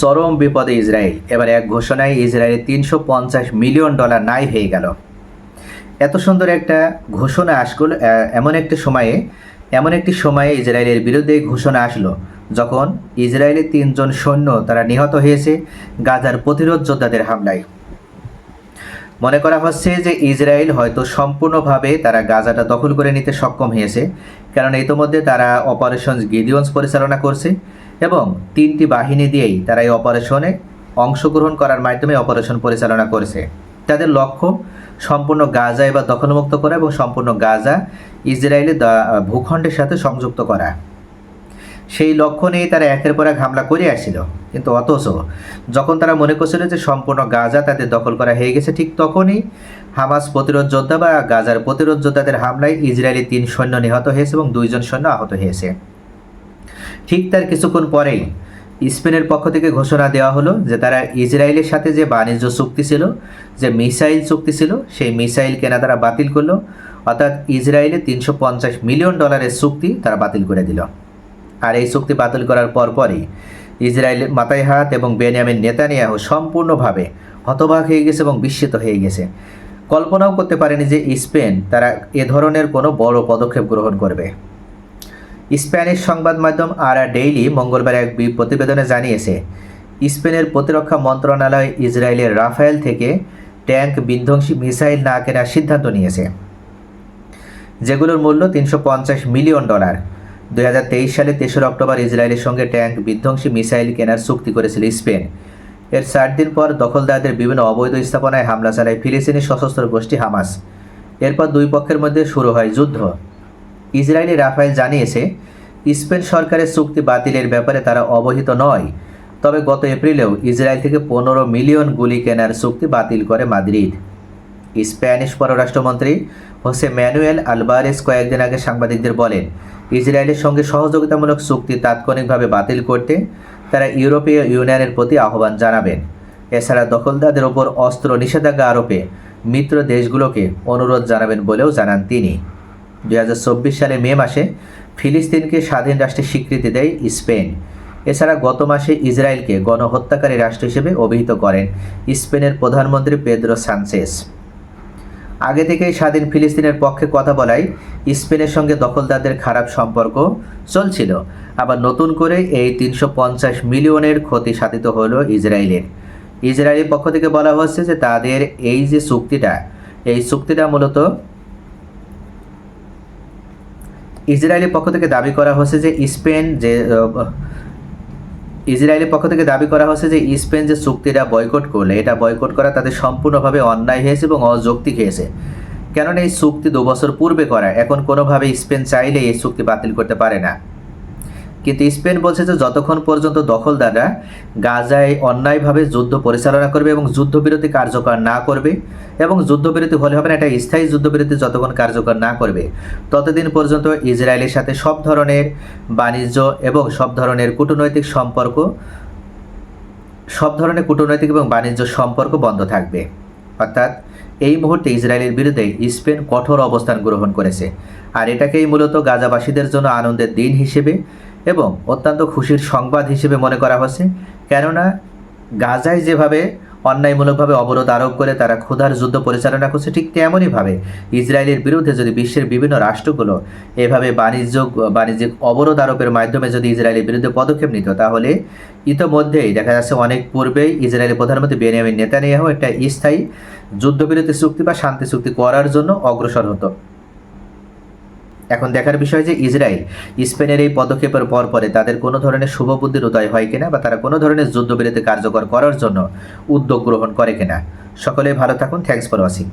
চরম বিপদে ইসরায়েল। এবার এক ঘোষণায় ইসরায়েলের তিনশো পঞ্চাশ মিলিয়ন ডলার নাই হয়ে গেল। এত সুন্দর একটা ঘোষণা আসলো এমন একটা সময়ে, এমন একটি সময়ে ইসরায়েলের বিরুদ্ধে ঘোষণা আসলো, যখন ইসরায়েলের তিনজন সৈন্য তারা নিহত হয়েছে গাজার প্রতিরোধ যোদ্ধাদের হামলায়। মনে করা হচ্ছে যে ইসরায়েল হয়তো সম্পূর্ণভাবে তারা গাজাটা দখল করে নিতে সক্ষম হয়েছে, কারণ ইতোমধ্যে তারা অপারেশন গিডিয়ন্স পরিচালনা করছে। এবং তিনটি বাহিনী দিয়েই তারা এই অপারেশনে অংশগ্রহণ করার মাধ্যমে অপারেশন পরিচালনা করেছে। তাদের লক্ষ্য সম্পূর্ণ গাজা এবার দখলমুক্ত করা এবং সম্পূর্ণ গাজা ইসরায়েলের ভূখণ্ডের সাথে সংযুক্ত করা। সেই লক্ষ্য নিয়ে তারা একের পর এক হামলা করে আসছিল। কিন্তু অথচ যখন তারা মনে করছিল যে সম্পূর্ণ গাজা তাদের দখল করা হয়ে গেছে, ঠিক তখনই হামাস প্রতিরোধ যোদ্ধা বা গাজার প্রতিরোধ যোদ্ধাদের হামলায় ইসরায়েলি তিন সৈন্য নিহত হয়েছে এবং দুইজন সৈন্য আহত হয়েছে। ঠিক তার কিছুক্ষণ পরেই স্পেনের পক্ষ থেকে ঘোষণা দেওয়া হলো যে তারা ইসরায়েলের সাথে যে বাণিজ্য চুক্তি ছিল, যে মিসাইল চুক্তি ছিল, সেই মিসাইল কেনা তারা বাতিল করল। অর্থাৎ ইসরায়েলে তিনশো পঞ্চাশ মিলিয়ন ডলারের চুক্তি তারা বাতিল করে দিল। আর এই চুক্তি বাতিল করার পরপরই ইসরায়েলের মাথায় হাত এবং বেনিয়ামিন নেতানিয়াহু সম্পূর্ণভাবে হতবাক হয়ে গেছে এবং বিস্মিত হয়ে গেছে। কল্পনাও করতে পারেনি যে স্পেন তারা এ ধরনের কোনো বড় পদক্ষেপ গ্রহণ করবে। স্প্যানিশ সংবাদ মাধ্যম আরা ডেইলি মঙ্গলবার এক প্রতিবেদনে জানিয়েছে, স্পেনের প্রতিরক্ষা মন্ত্রণালয় ইসরায়েলের রাফায়েল থেকে ট্যাঙ্ক বিধ্বংসী মিসাইল না কেনার সিদ্ধান্ত নিয়েছে, যেগুলোর মূল্য তিনশো পঞ্চাশ মিলিয়ন ডলার। দুই হাজার তেইশ সালে তেসরা অক্টোবর ইসরায়েলের সঙ্গে ট্যাঙ্ক বিধ্বংসী মিসাইল কেনার চুক্তি করেছিল স্পেন। এর চার দিন পর দখলদারদের বিভিন্ন অবৈধ স্থাপনায় হামলা চালায় ফিলিস্তিনি সশস্ত্র গোষ্ঠী হামাস। এরপর দুই পক্ষের মধ্যে শুরু হয় যুদ্ধ। ইসরায়েলি রাফায়েল জানিয়েছে, স্পেন সরকারের চুক্তি বাতিলের ব্যাপারে তারা অবহিত নয়। তবে গত এপ্রিলেও ইসরায়েল থেকে পনেরো মিলিয়ন গুলি কেনার চুক্তি বাতিল করে মাদ্রিদ। স্প্যানিশ পররাষ্ট্রমন্ত্রী হোসে ম্যানুয়েল আলবারেস কয়েকদিন আগে সাংবাদিকদের বলেন, ইসরায়েলের সঙ্গে সহযোগিতামূলক চুক্তি তাৎক্ষণিকভাবে বাতিল করতে তারা ইউরোপীয় ইউনিয়নের প্রতি আহ্বান জানাবেন। এছাড়া দখলদারদের ওপর অস্ত্র নিষেধাজ্ঞা আরোপে মিত্র দেশগুলোকে অনুরোধ জানাবেন বলেও জানান তিনি। দুই হাজার চব্বিশ সালে মে মাসে ফিলিস্তিনকে স্বাধীন রাষ্ট্রের স্বীকৃতি দেয় স্পেন। এছাড়া গত মাসে ইসরায়েলকে গণহত্যাকারী রাষ্ট্র হিসেবে অভিহিত করেন স্পেনের প্রধানমন্ত্রী পেদ্রো সানচেস আগে থেকেই স্বাধীন ফিলিস্তিনের পক্ষে কথা বলায় স্পেনের সঙ্গে দখলদারদের খারাপ সম্পর্ক চলছিল। আবার নতুন করে এই তিনশো পঞ্চাশ মিলিয়নের ক্ষতি সাধিত হলো ইসরায়েলের। ইসরায়েলের পক্ষ থেকে বলা হচ্ছে যে তাদের এই যে চুক্তিটা, এই চুক্তিটা মূলত ইসরায়েলের পক্ষ থেকে দাবি করা হচ্ছে যে স্পেন যে ইসরায়েলের পক্ষ থেকে দাবি করা হচ্ছে যে স্পেন যে চুক্তিটা বয়কট করলে, এটা বয়কট করা তাদের সম্পূর্ণভাবে অন্যায় হয়েছে এবং অযৌক্তিক হয়েছে। কেননা এই চুক্তি দু বছর পূর্বে করা, এখন কোনোভাবে স্পেন চাইলে এই চুক্তি বাতিল করতে পারে না। কিন্তু স্পেন বলছে যে যতক্ষণ পর্যন্ত দখলদাররা গাজায় অন্যায়ভাবে যুদ্ধ পরিচালনা করবে এবং যুদ্ধবিরতি কার্যকর না করবে এবং যুদ্ধবিরতি হলে হবে না, এটা স্থায়ী যুদ্ধবিরতি যতক্ষণ কার্যকর না করবে, ততদিন পর্যন্ত ইসরায়েলের সাথে সব ধরনের বাণিজ্য এবং সব ধরনের কূটনৈতিক সম্পর্ক, সব ধরনের কূটনৈতিক এবং বাণিজ্য সম্পর্ক বন্ধ থাকবে। অর্থাৎ এই মুহূর্তে ইসরায়েলের বিরুদ্ধে স্পেন কঠোর অবস্থান গ্রহণ করেছে। আর এটাকেই মূলত গাজাবাসীদের জন্য আনন্দের দিন হিসেবে এবং অত্যন্ত খুশির সংবাদ হিসেবে মনে করা হচ্ছে, কেননা গাজায় যেভাবে অন্যায়মূলকভাবে অবরোধ আরোপ করে তারা ক্ষুধার যুদ্ধ পরিচালনা করছে, ঠিক তেমনইভাবে ইসরায়েলের বিরুদ্ধে যদি বিশ্বের বিভিন্ন রাষ্ট্রগুলো এভাবে বাণিজ্য, বাণিজ্যিক অবরোধ আরোপের মাধ্যমে যদি ইসরায়েলের বিরুদ্ধে পদক্ষেপ নিত, তাহলে ইতোমধ্যেই দেখা যাচ্ছে অনেক পূর্বেই ইসরায়েলের প্রধানমন্ত্রী বেনিয়ামিন নেতানিয়াহু একটা স্থায়ী যুদ্ধবিরতি চুক্তি বা শান্তি চুক্তি করার জন্য অগ্রসর হতো। এখন দেখার বিষয় যে ইসরায়েল, স্পেনের এই পদক্ষেপের পর পরে তাদের কোনো ধরনের শুভ বুদ্ধির উদয় হয় কিনা বা তারা কোনো ধরনের যুদ্ধবিরতি কার্যকর করার জন্য উদ্যোগ গ্রহণ করে কিনা। সকলে ভালো থাকুন থ্যাংকস ফর ওয়াচিং